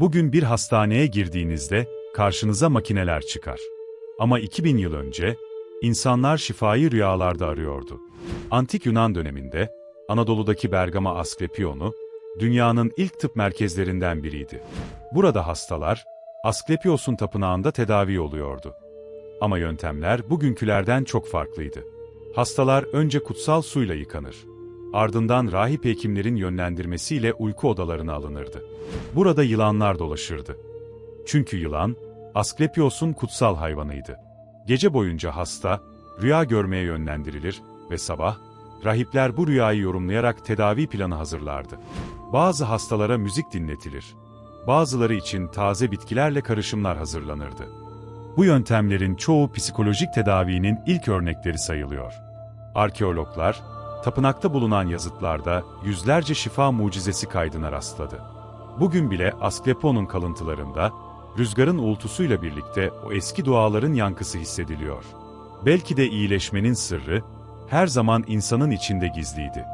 Bugün bir hastaneye girdiğinizde karşınıza makineler çıkar. Ama 2000 yıl önce insanlar şifayı rüyalarda arıyordu. Antik Yunan döneminde Anadolu'daki Bergama Asklepios'u dünyanın ilk tıp merkezlerinden biriydi. Burada hastalar Asklepios'un tapınağında tedavi oluyordu. Ama yöntemler bugünkülerden çok farklıydı. Hastalar önce kutsal suyla yıkanır. Ardından rahip hekimlerin yönlendirmesiyle uyku odalarına alınırdı. Burada yılanlar dolaşırdı. Çünkü yılan, Asklepios'un kutsal hayvanıydı. Gece boyunca hasta, rüya görmeye yönlendirilir ve sabah, rahipler bu rüyayı yorumlayarak tedavi planı hazırlardı. Bazı hastalara müzik dinletilir. Bazıları için taze bitkilerle karışımlar hazırlanırdı. Bu yöntemlerin çoğu psikolojik tedavinin ilk örnekleri sayılıyor. Arkeologlar, tapınakta bulunan yazıtlarda yüzlerce şifa mucizesi kaydına rastladı. Bugün bile Asklepios'un kalıntılarında, rüzgarın uğultusuyla birlikte o eski duaların yankısı hissediliyor. Belki de iyileşmenin sırrı, her zaman insanın içinde gizliydi.